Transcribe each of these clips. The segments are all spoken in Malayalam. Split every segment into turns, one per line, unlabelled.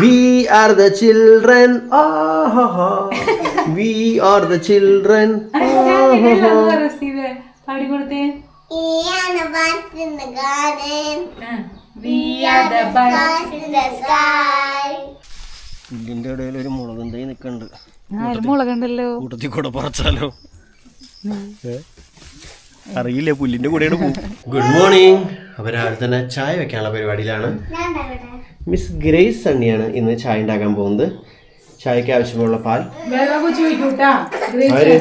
We are the children we are the children
പാടിക്കൊടുത്തേ
We are the birds in the garden.
We are the
Stars in the sky.
പുല്ലിന്റെ ഇടയിൽ ഒരു മുളകും തൈ നിൽക്കുന്നുണ്ട്
മുളകണ്ടല്ലോ
കൂട്ടത്തിൽ കൂടെ പറിച്ചാലോ? ഏ? അറിയില്ല പുല്ലിന്റെ കൂടെയാണ് പോകും. ഗുഡ് മോർണിംഗ് അപ്പൊ രാവിലെ തന്നെ ചായ വെക്കാനുള്ള പരിപാടിയിലാണ്. മിസ് ഗ്രേസ് സണ്ണിയാണ് ഇന്ന് ചായ ഉണ്ടാക്കാൻ പോകുന്നത്. ചായക്ക് ആവശ്യമുള്ള പാൽ.
വെള്ളം കൊച്ചു ഒഴിക്കൂട്ടാ
ആര്?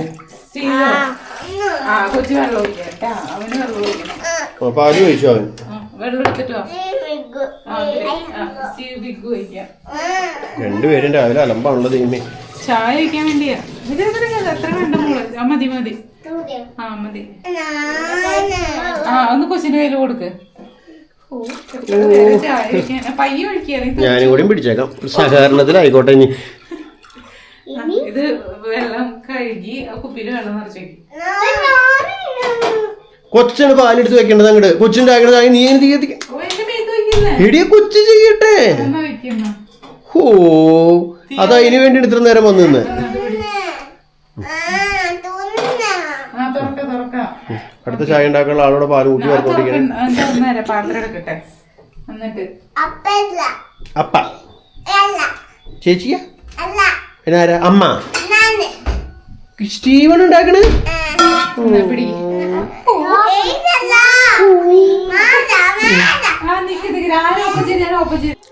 ആ കൊച്ചു വെള്ളം ഒഴിക്കട്ടാ അവന് ഒഴിക്കണം
ഓ, പാൽ ചോദിച്ചു അവൻ? രണ്ടുപേരും രാവിലെ അലമ്പാണുള്ളത് ദൈവമേ.
ചായ വെക്കാൻ വേണ്ടിയാ. മതി മതി. ആ മതി. ആ ഒന്ന് കൊച്ചിന്റെ കയ്യിൽ കൊടുക്ക്. പയ്യെ ഒഴിക്കുകയാണ്.
ഞാനും കൂടി പിടിച്ചേക്കാം. സഹകരണത്തിലായിക്കോട്ടെ ഇനി.
ഇത് വെള്ളം കഴുകി കുപ്പിയിൽ വെള്ളം നിറച്ചേക്കും
കൊച്ചാണ് പാലെടുത്ത് വെക്കേണ്ടത് അങ്ങോട്ട് കൊച്ചിന്റെ ആഗ്രഹം നീ എന്ത് എടിയ കൊച്ചു ചെയ്യട്ടെ. ഓ അത് അതിന് വേണ്ടി ഇത്ര നേരം വന്നു നിന്ന്
ആ തുറക്ക തുറക്കാം
അടുത്ത ചായ ഉണ്ടാക്കാനുള്ള ആളോട് പാൽ കൂട്ടി
അപ്പല്ല
അപ്പ
അല്ല
ചേച്ചിയാ?
അല്ല.
പിന്നെ ആരാ? അമ്മ. സ്റ്റീവൺ ഉണ്ടാക്കണ്?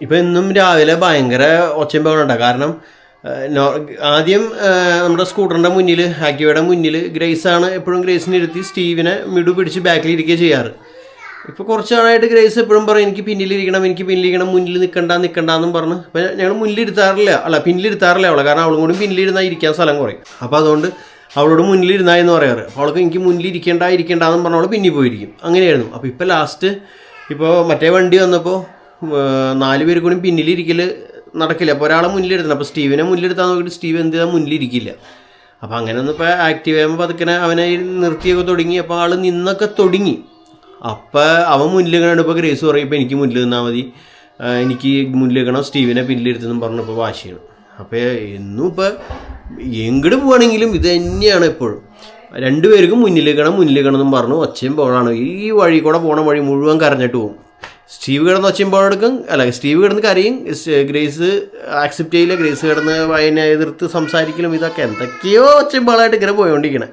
ഇപ്പൊ എന്നും രാവിലെ ഭയങ്കര ഒച്ചയും ബഹളം കാരണം ആദ്യം നമ്മുടെ സ്കൂട്ടറിന്റെ മുന്നിൽ ആക്ടിവയുടെ മുന്നിൽ ഗ്രേസാണ് എപ്പോഴും ഗ്രേസിനെ ഇരുത്തി സ്റ്റീവിനെ മിടു പിടിച്ച് ബാക്കിൽ ചെയ്യാറ്. ഇപ്പോൾ കുറച്ച് നാളായിട്ട് ഗ്രേസ് എപ്പോഴും പറയും എനിക്ക് പിന്നിലിരിക്കണം എനിക്ക് പിന്നിലിരിക്കണം മുന്നിൽ നിൽക്കണ്ട നിൽക്കണ്ട എന്നും പറഞ്ഞ് അപ്പോൾ ഞങ്ങൾ മുന്നിലിരുത്താറില്ല അല്ല പിന്നിലിരുത്താറില്ല അവളെ കാരണം അവളും കൂടി പിന്നിലിരുന്നാൽ ഇരിക്കാൻ സ്ഥലം കുറയും. അപ്പോൾ അതുകൊണ്ട് അവളോട് മുന്നിലിരുന്നാ എന്ന് പറയാറ്. അപ്പോൾ അവൾക്ക് എനിക്ക് മുന്നിലിരിക്കേണ്ട ഇരിക്കേണ്ട എന്ന് പറഞ്ഞ അവൾ പിന്നിൽ പോയിരിക്കും. അങ്ങനെയായിരുന്നു. അപ്പോൾ ഇപ്പോൾ ലാസ്റ്റ് ഇപ്പോൾ മറ്റേ വണ്ടി വന്നപ്പോൾ നാല് പേര് കൂടി പിന്നിലിരിക്കൽ നടക്കില്ല. അപ്പോൾ ഒരാളെ മുന്നിലിരുത്തണം. അപ്പോൾ സ്റ്റീവിനെ മുന്നിലെടുത്താൽ നോക്കിയിട്ട് സ്റ്റീവ് എന്ത് ചെയ്താൽ മുന്നിലിരിക്കില്ല. അപ്പോൾ അങ്ങനെ ഒന്നും ഇപ്പോൾ ആക്റ്റീവ് ചെയ്യുമ്പോൾ പതുക്കനെ അവനെ നിർത്തിയൊക്കെ തുടങ്ങി. അപ്പോൾ ആൾ നിന്നൊക്കെ തുടങ്ങി. അപ്പോൾ അവൻ മുന്നിൽ ഇപ്പോൾ ഗ്രേസ് പറയും ഇപ്പോൾ എനിക്ക് മുന്നിൽ നിന്നാൽ മതി. എനിക്ക് മുന്നിൽ നിൽക്കണം സ്റ്റീവിനെ പിന്നിലിരുത്തെന്നും പറഞ്ഞപ്പോൾ വാശിയാണ്. അപ്പോൾ എന്നും ഇപ്പോൾ എങ്ങോട്ട് പോവാണെങ്കിലും ഇത് തന്നെയാണ് എപ്പോഴും. രണ്ടുപേർക്കും മുന്നിൽ നിൽക്കണം മുന്നിൽ എന്നും പറഞ്ഞു ഒച്ചയും പോകണം ഈ വഴി കൂടെ പോണ വഴി മുഴുവൻ കരഞ്ഞിട്ട് പോകും സ്റ്റീവ് കിടന്ന് ഒച്ചയുമ്പോഴെടുക്കും അല്ല സ്റ്റീവ് കിടന്ന് കരയും. ഗ്രേസ് ആക്സെപ്റ്റ് ചെയ്യില്ല. ഗ്രേസ് കിടന്ന് വയനെ എതിർത്ത് സംസാരിക്കലും ഇതൊക്കെ. എന്തൊക്കെയോ ഒച്ചയുമ്പോളായിട്ട് ഇങ്ങനെ പോയോണ്ടിരിക്കണേ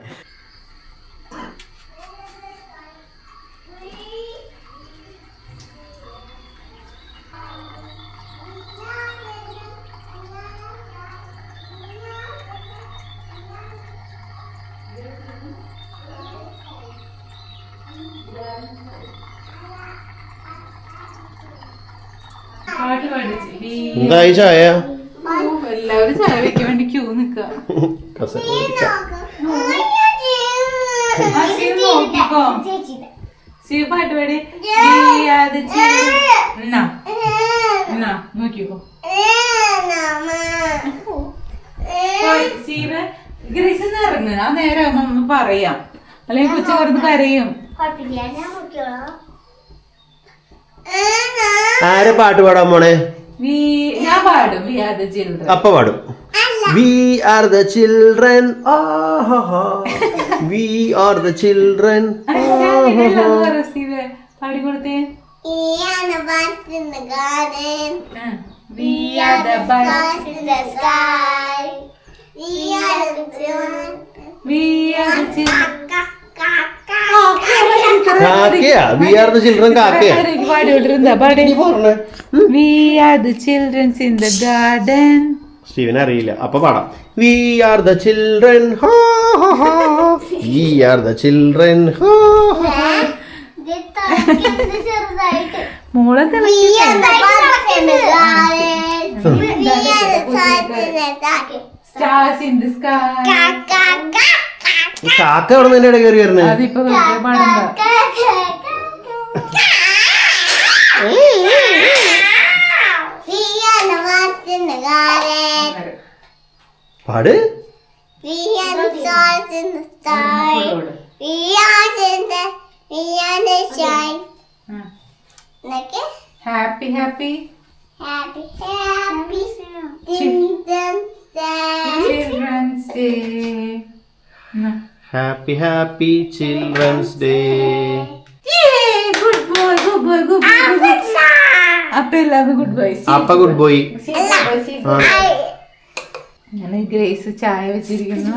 പാട്ട് പാടിച്ച് ഈ-
എന്തായി ചായ?
എല്ലാവരും ചായ വെക്കാൻ വേണ്ടി ക്യൂ പാട്ട് പാടി നോക്കിക്കോ. ഗ്രേസ് ഇറങ്ങ്. ആ നേരം പറയാം. അല്ലെങ്കിൽ കൊച്ചു കിടന്ന് കരയും.
ആരെ പാട്ട് പാടാൻ പോണേ?
വി ഞാൻ പാടും. വി ആർ ദ ചിൽഡ്രൻ
അപ്പ പാടും. We are the children we are the children
പാടിക്കൊടുത്തേ
We are the birds in the garden.
We are the
Stars in the children. We are the children.
We are the children
കാക്കയാ. We are the children കാക്കയാ.
പാടിക്കൊണ്ടിരുന്ന പാടി.
നീ പറഞ്ഞേ.
We are the childrens in the garden
Steven അറിയില്ല അപ്പൊ പാടാം. We are the children we are the children
മോളെ
We are the birds in the garden. We are the stars in the sky.
Stars in the sky
കാക്ക അവിടെ നിന്ന് ഇടയിൽ കയറി വരുന്നത്.
അതിപ്പോ പാടണ്ട
We are the ones in the garden.
Pardon?
We are the stars. We are the we Happy, happy.
Happy, happy. Children's Day.
Children's Day. Happy, happy Children's Day. അപ്പൊ എല്ലാവരും ഗുഡ് ബോയ്
അപ്പ ഗുഡ് ബോയ്
അങ്ങനെ ഗ്രേസ് ചായ വെച്ചിരിക്കുന്നു.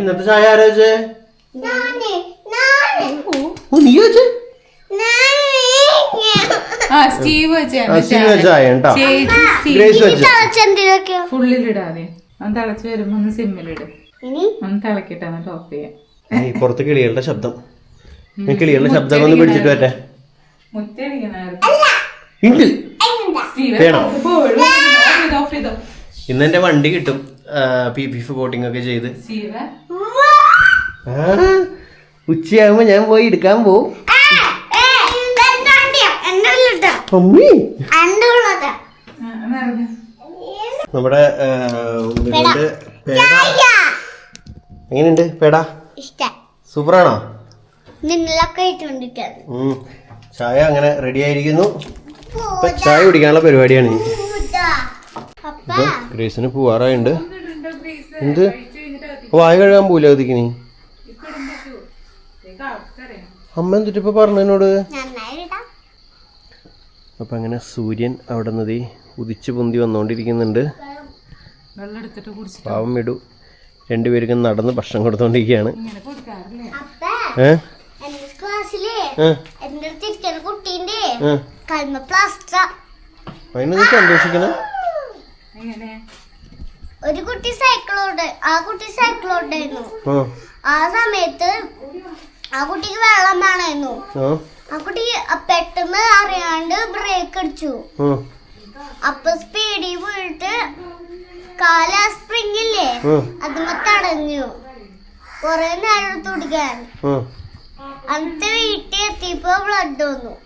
ഇന്നത്തെ ചായ ആരാ വെച്ചേ? നീ വെച്ചേ?
സ്റ്റീവ് ഫുള്ളിലിടാതെ ഒന്ന് തിളച്ച് വരുമ്പോ ഒന്ന് സിമ്മിലിടും ഒന്ന് തിളക്കിട്ടാണ് ടോപ്പ് ഓഫ് ചെയ്യാം
ഈ പുറത്ത് കിളികളുടെ ശബ്ദം. ഞാൻ കിളികളുടെ ശബ്ദം ഒന്ന് പിടിച്ചിട്ട് ഉണ്ട് വേണോ?
ചെയ്തോ
ഇന്ന് എന്റെ വണ്ടി കിട്ടും പി പി എഫ് കോട്ടിംഗ് ഒക്കെ ചെയ്ത് ഉച്ചയാകുമ്പോ ഞാൻ പോയി എടുക്കാൻ പോവും അമ്മി
അണ്ടുള്ളതാ
നമ്മുടെ പേട എങ്ങനെയുണ്ട് പേടാ
ഇഷ്ടം
സൂപ്പറാണോ. ചായ അങ്ങനെ റെഡി ആയിരിക്കുന്നു. ചായ കുടിക്കാനുള്ള പരിപാടിയാണ്. ഗ്രേസിന് പോവാറായുണ്ട്. എന്ത്? വായ കഴുകാൻ പോവില്ല അതിക്ക് അമ്മ എന്തിട്ട് ഇപ്പൊ പറഞ്ഞതിനോട്?
നന്നായി ഇടാം
അപ്പൊ അങ്ങനെ സൂര്യൻ അവിടെ നിന്നതി ഉദിച്ചു പൊന്തി വന്നോണ്ടിരിക്കുന്നുണ്ട്.
വെള്ളം എടുത്തിട്ട് കുടിച്ചു
പാവം വിടു. രണ്ടുപേർക്കും നടന്ന് ഭക്ഷണം കൊടുത്തോണ്ടിരിക്കുകയാണ്.
ഇങ്ങനെ കൊടുക്കാറില്ലേ
അപ്പ
ഏ
എന്റെ ക്ലാസ്സിൽ
ഏ
എന്റെ അടുത്ത് ഇരിക്കുന്ന കുട്ടീന്റെ കൽമ പ്ലാസ്റ്റർ
അതിനൊന്ന് സന്തോഷിക്കണം
എങ്ങനെ?
ഒരു കുട്ടി സൈക്കിളോട് ആ കുട്ടി സൈക്കിളോട്ടായിരുന്നു
ആ.
സമയത്ത് ആ കുട്ടിക്ക് വെള്ളം വേണമായിരുന്നു.
ആ.
കുട്ടി പെട്ടെന്ന് അറിയാണ്ട് ബ്രേക്ക് അടിച്ചു. അപ്പൊ സ്പീഡിൽ വീണിട്ട് കാല സ്പ്രിങ് ഇല്ലേ? തടഞ്ഞു. കൊറേ നേരം
ആ.
അന്നത്തെ വീട്ടിൽ എത്തിയപ്പോ ബ്ലഡ് വന്നു.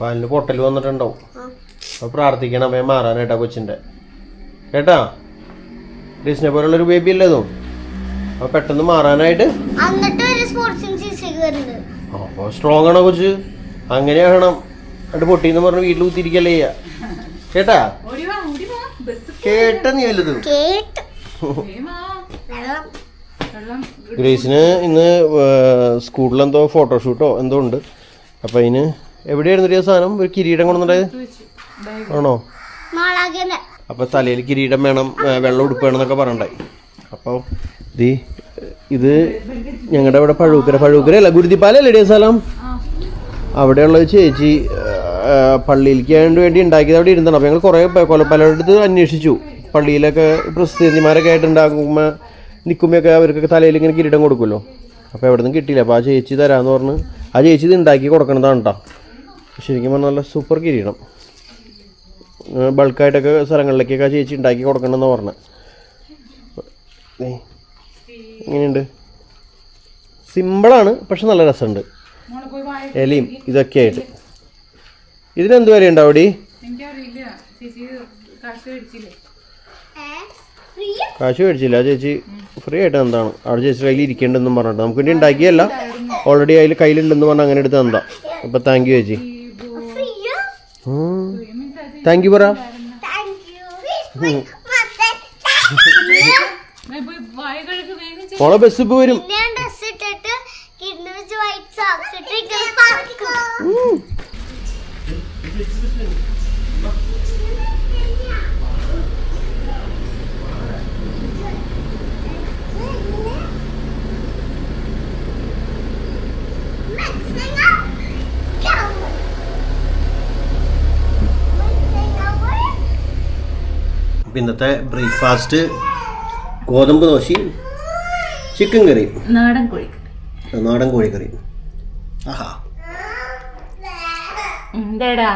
കാലിന് പൊട്ടൽ വന്നിട്ടുണ്ടാവും.
ആ.
അപ്പൊ പ്രാർത്ഥിക്കണം അമ്മയെ മാറാനായിട്ടാ കൊച്ചിന്റെ. കേട്ടാ? ഡിസ്നെ പോലുള്ളൊരു ബേബി അല്ലേതും അപ്പൊ പെട്ടെന്ന് മാറാനായിട്ട്?
ഒരു
അപ്പൊ സ്ട്രോങ് ആണോ കൊച്ച്? അങ്ങനെയാകണം അവിടെ പൊട്ടിന്ന് പറഞ്ഞ് വീട്ടിൽ ഊത്തിരിക്കല്ലേ ചെയ്യാ. കേട്ടാ?
ഓടി വാ ഓടി വാ. ബസ്
കേട്ട നീ വലുത് ഗ്രേസിന് ഇന്ന് സ്കൂളിൽ എന്തോ ഫോട്ടോഷൂട്ടോ എന്തോ ഉണ്ട്. അപ്പൊ അതിന് എവിടെയായിരുന്നു ഒരു സാധനം? ഒരു കിരീടം കൊണ്ടുണ്ടായത് ആണോ?
മാളാകനെ
അപ്പൊ തലയിൽ കിരീടം വേണം വെള്ളം ഉടുപ്പ് വേണം എന്നൊക്കെ പറഞ്ഞിട്ടുണ്ടായി. അപ്പോൾ ദീ ഇത് ഞങ്ങളുടെ ഇവിടെ പഴുക്കര പഴുക്കര അല്ല ഗുരുതിപ്പാലല്ലേ ഇടിയ സ്ഥലം? അവിടെയുള്ള ചേച്ചി പള്ളിയിലേക്ക് വേണ്ടി ഉണ്ടാക്കിയത് അവിടെ ഇരുന്നാണ്. അപ്പോൾ ഞങ്ങൾ കുറേ പലരുടെ അടുത്ത് അന്വേഷിച്ചു. പള്ളിയിലൊക്കെ പ്രസിദ്ധിമാരൊക്കെ ആയിട്ട് ഉണ്ടാക്കുമ്പോൾ നിൽക്കുമ്പോഴൊക്കെ അവർക്കൊക്കെ തലയിൽ ഇങ്ങനെ കിരീടം കൊടുക്കുമല്ലോ. അപ്പോൾ എവിടെ നിന്നും കിട്ടിയില്ല. അപ്പോൾ ആ ചേച്ചി തരാമെന്ന് പറഞ്ഞ് ആ ചേച്ചി ഇത് ഉണ്ടാക്കി കൊടുക്കണതാണ് കേട്ടോ ശരിക്കും പറഞ്ഞാൽ നല്ല സൂപ്പർ കിരീടം. ബൾക്കായിട്ടൊക്കെ സ്ഥലങ്ങളിലേക്കൊക്കെ ആ ചേച്ചി ഉണ്ടാക്കി കൊടുക്കണമെന്ന് പറഞ്ഞ്. എങ്ങനെയുണ്ട് സിമ്പിളാണ് പക്ഷെ നല്ല രസമുണ്ട്. എലിയും ഇതൊക്കെ ആയിട്ട്. ഇതിനെന്ത് വരെ ഉണ്ടാവും അവിടെ?
എനിക്കറിയില്ല. ചേച്ചി കാശ് മേടിച്ചില്ലേ?
കാശ് മേടിച്ചില്ല ആ ചേച്ചി. ഫ്രീ ആയിട്ട് എന്താണ് അവിടെ ചേച്ചി കയ്യിൽ ഇരിക്കേണ്ടെന്നും പറഞ്ഞിട്ട്. നമുക്ക് വേണ്ടി ഉണ്ടാക്കിയല്ല ഓൾറെഡി അതിൽ കയ്യിലുണ്ടെന്ന് പറഞ്ഞാൽ അങ്ങനെ എടുത്ത് തന്നാ അപ്പൊ താങ്ക് യു ചേച്ചി. താങ്ക് യു പറ. മോളെ ബസ് ഇപ്പൊ വരും.
ഇട്ടിട്ട് കിഡ്നി വെച്ച് വൈറ്റ് സോക്സ് ഇട്ട് ഇങ്ങനെ
അപ്പൊ ഇന്നത്തെ ബ്രേക്ക്ഫാസ്റ്റ് ഗോതമ്പ് ദോശയും ചിക്കൻ കറി
നാടൻ കോഴിക്കറി
നാടൻ കോഴിക്കറി ആഹാ.
എന്താടാ?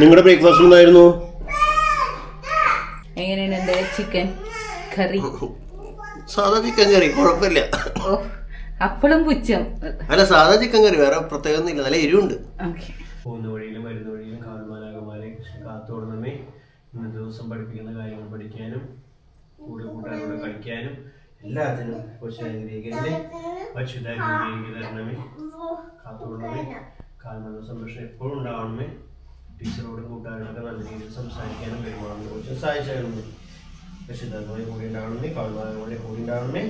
നിങ്ങളുടെ ബ്രേക്ക്ഫാസ്റ്റ് എന്തായിരുന്നു?
എങ്ങനെയാണ് എന്റെ ചിക്കൻ കറി
സാധാ ചിക്കൻ കറി കുഴപ്പമില്ല.
അപ്പോഴും പുച്ഛം.
അല്ല സാധാ ചിക്കൻ കറി വേറെ പ്രത്യേകം ഒന്നും ഇല്ല നല്ല എരിവുണ്ട്.
ഓക്കെ.
പോകുന്ന വഴിയിലും വരുന്ന വഴിയിലും കാൽമാലാകമാരെ കാത്തോടണമേ ഇന്നത്തെ ദിവസം പഠിപ്പിക്കുന്ന കാര്യങ്ങൾ പഠിക്കാനും കൂടുതൽ കൂട്ടുകാരോട് കളിക്കാനും എല്ലാത്തിനും കൊച്ചിനെ പശുതാഗ്രഹിക്ക് തരണമേ. കാത്തോടണമേ കാൽമല സംരക്ഷണം എപ്പോഴും ഉണ്ടാവണമേ. ടീച്ചറോടും കൂട്ടുകാരോടൊക്കെ നല്ല രീതിയിൽ സംസാരിക്കാനും പെരുമാറും കുറച്ച് സഹായിച്ചായിരുന്നു രക്ഷിതാക്കളെ കൂടി ഉണ്ടാവണമേ. കാൽമാരെ കൂടി ഉണ്ടാവണമേ.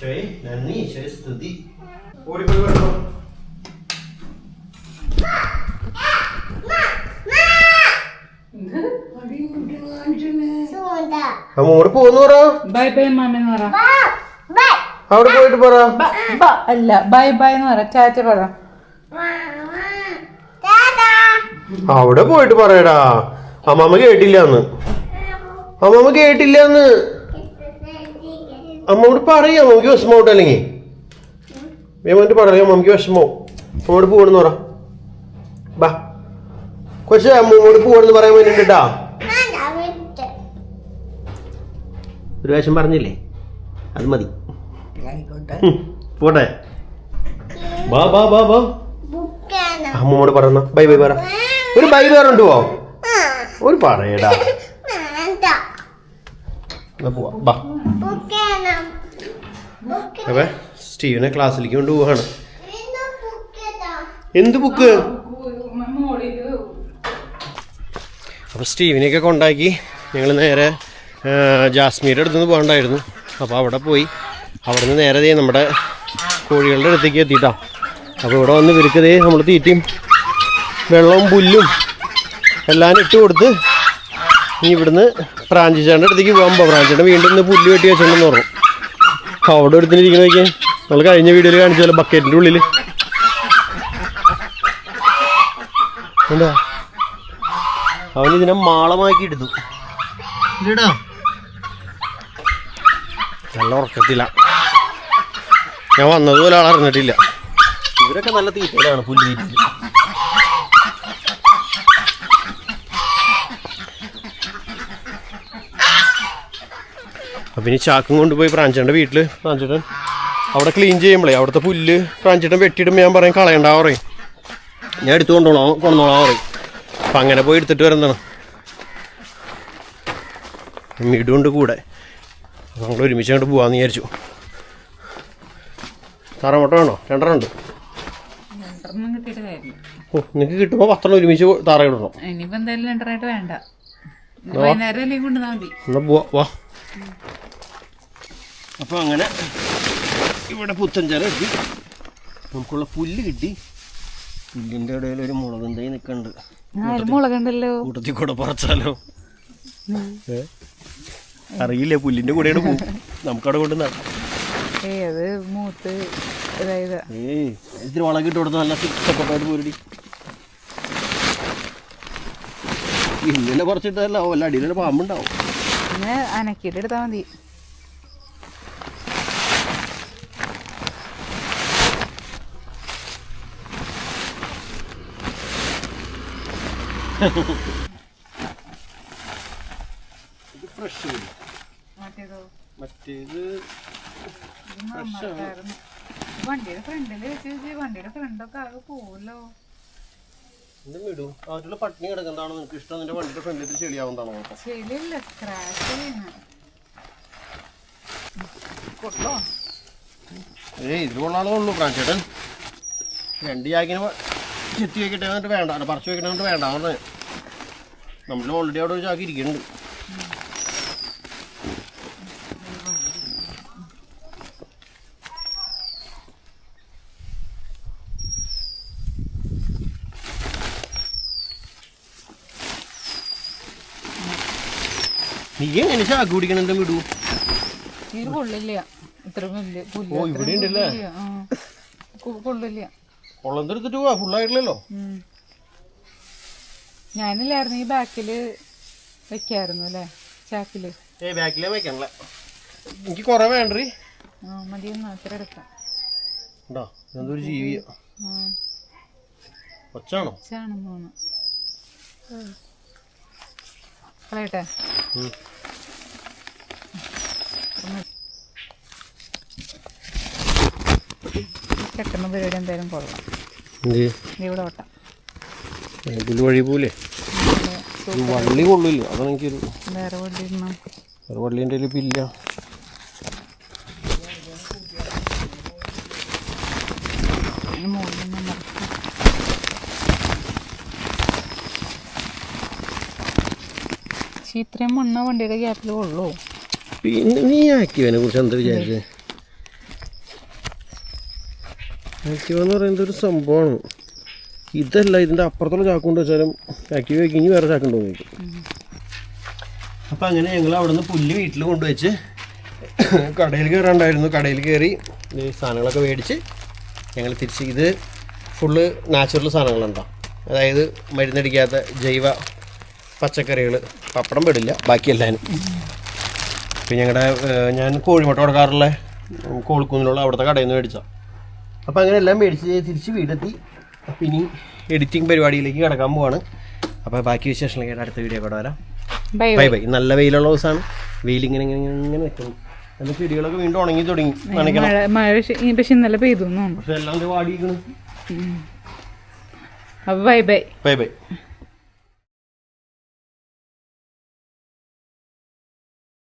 ശരി നന്ദി. ശരി സ്തുതി. ഓടിപ്പോയി അമ്മോട് പോന്ന് പറ.
ബൈ ബൈ മാമെന്ന് പറ.
Bye.
അവിടെ പോയിട്ട് പറ.
അല്ല ബൈ ബൈ എന്ന് പറ. പറ.
അവിടെ പോയിട്ട് പറയടാ. അമ്മാമ്മ കേട്ടില്ല എന്ന് അമ്മാമ്മ കേട്ടില്ല എന്ന് അമ്മോട് പറയാം? അമ്മയ്ക്ക് വിഷമോട്ട് അല്ലെങ്കിൽ. വേമോട്ട് പറയാം? അമ്മയ്ക്ക് വിഷമോ? അമ്മോട് പോകണമെന്ന് പറ. ബാ. കൊച്ചെ അമ്മോട് പോകണമെന്ന് പറയാൻ വേണ്ടിട്ടാ ഒരു വേഷം പറഞ്ഞില്ലേ? അത് മതി. പോട്ടെ. ബാ ബാ ബാ ബാ. അമ്മോട് പറഞ്ഞ. ബൈ ബൈ പറ. ഒരു ബൈ
Ah.
ഒരു പറയടാ.
സ്റ്റീവിനെ.
അപ്പൊ ക്ലാസ്സിലേക്ക്
കൊണ്ടുപോവാണ്.
എന്ത് ബുക്ക്?
അപ്പൊ
അപ്പോൾ സ്റ്റീവിനെയൊക്കെ കൊണ്ടാക്കി ഞങ്ങൾ നേരെ ആ, ജാസ്മീരുടെ അടുത്ത് നിന്ന് പോകണ്ടായിരുന്നു. അപ്പോൾ അവിടെ പോയി. അവിടെ നിന്ന് നേരെ നമ്മുടെ കോഴികളുടെ അടുത്തേക്ക് എത്തിയിട്ടാ. അപ്പോൾ ഇവിടെ വന്ന് ഇവർക്ക് ദേ നമ്മൾ തീറ്റയും വെള്ളവും പുല്ലും എല്ലാം ഇട്ട് കൊടുത്ത് ഇനി ഇവിടുന്ന് പ്രാഞ്ചിച്ചാന്റെ അടുത്തേക്ക് പോകുമ്പോൾ പോകാം പ്രാഞ്ചിയുടെ വീണ്ടും ഇന്ന് പുല്ല് വെട്ടി വെച്ചിട്ടുണ്ടെന്ന് പറഞ്ഞു. അപ്പോൾ അവിടെ നോക്കിയാൽ നമ്മൾ കഴിഞ്ഞ വീഡിയോയിൽ കാണിച്ചല്ലോ ബക്കറ്റിന്റെ ഉള്ളിൽ എന്താ? അവൻ ഇതിനെ മാളമാക്കി എടുത്തു ഇല്ലടാ നല്ല ഉറക്കത്തില്ല ഞാൻ വന്നതുപോലെ ആൾ അറിഞ്ഞിട്ടില്ല. ഇവരൊക്കെ നല്ല തീറ്റയിലാണ് പുല്ല് അപ്പം ഇനി ചാക്കും കൊണ്ടുപോയി പ്രാഞ്ചേട്ടന്റെ വീട്ടിൽ പ്രാഞ്ചേട്ടൻ? അവിടെ ക്ലീൻ ചെയ്യുമ്പോഴേ അവിടുത്തെ പുല്ല് പ്രാഞ്ചേട്ടൻ വെട്ടിയിടുമ്പോൾ ഞാൻ പറയും കളയണ്ടാ പറയും. ഞാൻ എടുത്തു കൊണ്ടോളാം കൊണ്ടോളാം പറയും. അപ്പം അങ്ങനെ പോയി എടുത്തിട്ട് വരുന്നതാണ്. മിടുണ്ട് കൂടെ. ഞങ്ങൾ ഒരുമിച്ച് അങ്ങോട്ട് പോകാമെന്ന് വിചാരിച്ചു താറമുട്ട വേണോ രണ്ടെണ്ണം ഉണ്ട് ഓ നിങ്ങൾക്ക് കിട്ടുമ്പോൾ പത്തെണ്ണം ഒരുമിച്ച് താറ ഇടണം?
ഇനിയിപ്പോ എന്തായാലും രണ്ടരായിട്ട് വേണ്ട. വൈകുന്നേരം കൊണ്ടുവന്നാൽ മതി.
എന്നാൽ പോവാ വാ. അപ്പോൾ അങ്ങനെ ഇവിടെ പുത്തഞ്ചര കിട്ടി. നമുക്കുള്ള പുല്ല് കിട്ടി. പുല്ലിന്റെ ഇടയിൽ ഒരു മുളകും തൈ നിൽക്കുന്നുണ്ട്
മുളകുണ്ടല്ലോ
കൂട്ടത്തിൽ കൂടെ പറച്ചാലോ. ഏ? അറിയില്ല പുല്ലിന്റെ കൂടെയാണ് പോകും. നമുക്കവിടെ കൊണ്ട്
അത് മൂത്ത് അതായത്
ഏയ് ഇത്തിരി വളകിട്ട് കൊടുത്ത നല്ല സപ്പോർട്ടായിട്ട് പോരടി. ഇന്നലെ കുറച്ചിട്ടല്ല വല്ല അടിയിലൊരു പാമ്പുണ്ടാവും.
പിന്നെ അനക്കിയിട്ട് എടുത്താൽ മതി.
ഇത് ഫ്രഷ്
മറ്റേതോ?
മറ്റേത്
വണ്ടിയുടെ ഫ്രണ്ടിൽ വെച്ച് വണ്ടിയുടെ ഫ്രണ്ടൊക്കെ ആകെ പോവല്ലോ.
എന്തും വിടും അവരുടെ പട്ടിണി കിടക്കുന്നതാണോ നിനക്ക് ഇഷ്ടം. നിന്റെ വണ്ടിയുടെ ഫ്രണ്ടിൽ ചെളിയാവുന്നതാണോ
സ്ക്രാച്ച്
ഏയ് ഇത് കൊള്ളാണെന്നേ ഉള്ളൂ പ്രാഞ്ചേട്ടൻ. രണ്ട് ചാക്കിന് ചെത്തി വെക്കട്ടെ എന്നിട്ട് വേണ്ട. പറിച്ചു പറിച്ച് വെക്കട്ടെ എന്നിട്ട് വേണ്ട. നമ്മൾ ഓൾറെഡി അവിടെ ഒരു ചാക്ക് ഇരിക്കുന്നുണ്ട് നീ എങ്ങനെ ചാക്ക് പിടിക്കണെന്റെ വിടൂ.
ഇത് കൊള്ളില്ല. ഇത്ര പുല്ല്
ഓ, ഇവിടെ ഉണ്ടല്ലേ?
കൊള്ളില്ല. ആ. കൊ- കൊള്ളില്ല.
കൊള്ളന്തെടുത്തിട്ട് പോവാ ഫുള്ളായിട്ടില്ലല്ലോ
ഉം. ഞാനില്ലായിരുന്നു ഈ ബാക്കിൽ വെക്കായിരുന്നു അല്ലേ? ചാക്കിൽ.
ഏ ബാക്കിലേ വെക്കണല്ലേ? എനിക്ക് കുറെ വേണ്ടറി
ആ മതി ഒന്ന് അത്ര എടുക്കാം.
ഉണ്ടോ? ജീവിയ.
ആ.
ഒച്ചാണോ
തോന്നുന്നു. കളയട്ടെ?
ഉം.
കെട്ടുന്ന പരിപാടി എന്തായാലും കൊള്ളാം. ഇവിടെ ഓട്ടാം.
ഇതിൽ വഴി പോലെ വള്ളി കൊള്ളില്ല? അതാണ് എനിക്കൊരു
വേറെ വള്ളി വേറെ
വള്ളി എന്റെ ഇപ്പം ഇല്ല.
ഇത്രയും മണ്ണ വണ്ടിയുടെ ഗ്യാപ്പിൽ ഉള്ളൂ
പിന്നെ നീ ആക്കിയവനെ കുറിച്ച് എന്താ വിചാരിച്ചത് ആക്റ്റീവ എന്ന് പറയുന്നത് ഒരു സംഭവമാണ്. ഇതല്ല ഇതിന്റെ അപ്പുറത്തുള്ള ചാക്ക് കൊണ്ട് വെച്ചാലും ആക്റ്റീവ് ആക്കി ഇനി വേറെ ചാക്കുണ്ട് ഉണ്ടോ അപ്പം അങ്ങനെ ഞങ്ങൾ അവിടെ നിന്ന് പുല്ല് വീട്ടിൽ കൊണ്ടുവച്ച് കടയിൽ കയറാണ്ടായിരുന്നു. കടയിൽ കയറി സാധനങ്ങളൊക്കെ മേടിച്ച് ഞങ്ങൾ തിരിച്ച് ഇത് ഫുള്ള് നാച്ചുറൽ സാധനങ്ങളുണ്ടോ? അതായത് മരുന്നടിക്കാത്ത ജൈവ പച്ചക്കറികൾ പപ്പടം പെടില്ല ബാക്കി എല്ലാവരും പിന്നെ ഞങ്ങളുടെ ഞാൻ കോഴിമുട്ട കൊടുക്കാറുള്ള കോഴിക്കുന്നിലുള്ള അവിടുത്തെ കടയിൽ നിന്ന് മേടിച്ച അപ്പോൾ അങ്ങനെ എല്ലാം മേടിച്ച് തിരിച്ച് വീടെത്തി. അപ്പം ഇനി എഡിറ്റിംഗ് പരിപാടിയിലേക്ക് കിടക്കാൻ പോവാണ്. അപ്പോൾ ബാക്കി വിശേഷങ്ങളൊക്കെ അടുത്ത വീഡിയോ കൂടെ വരാം.
ബൈ
ബൈ നല്ല വെയിലുള്ള ദിവസമാണ് വെയിൽ ഇങ്ങനെ ഇങ്ങനെ ഇങ്ങനെ നിൽക്കുന്നു എന്റെ ചെടികളൊക്കെ വീണ്ടും ഉണങ്ങി തുടങ്ങി.
മഴ പക്ഷെ ഇന്നലെ പെയ്തു
പക്ഷെ എല്ലാം വാടിയിരിക്കുന്നു
അപ്പൊ ബൈ ബൈ
ബൈ ബൈ